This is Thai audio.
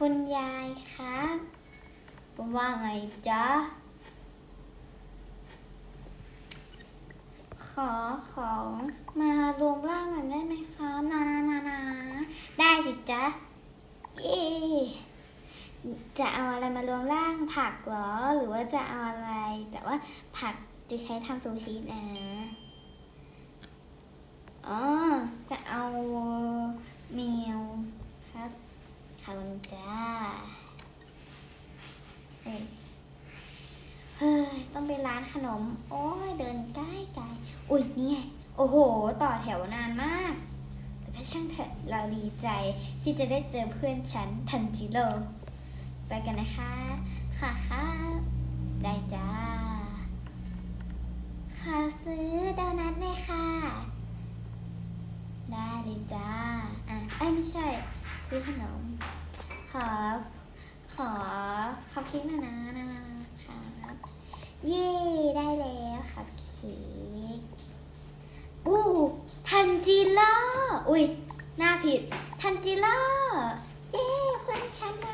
คุณยายครับว่าไงจ๊ะ ขอของมารวมร่างกันได้ไหมคะนานานานาได้สิจ๊ะเย้จะเอาอะไรมารวมร่างผักเหรอ หรือว่าจะเอาอะไร แต่ว่าผักจะใช้ทำซูชินะ อ๋อ จะเอาแมวครับ ขอบคุณจ้าเฮ้ย ต้องไปร้านขนม โอ้ย เดินใกล้ไกลอุ้ยเนี่ยโอ้โห ต่อแถวนานมาก แต่ก็ช่างเถอะเราดีใจที่จะได้เจอเพื่อนฉันทันจิโร่ไปกันนะคะ ค่ะค่ะได้จ้า ค่ะซื้อโดนัทเลยค่ะ ได้เลยจ้า อะไอ้ไม่ใช่ ซื้อขนม ขอ ขอคัพเค้กหนะนะนะครับ เย่ได้แล้วคัพเค้กอู้ทันจิโร่ อุ้ยหน้าผิด ทันจิโร่ เย่เพื่อนฉันมา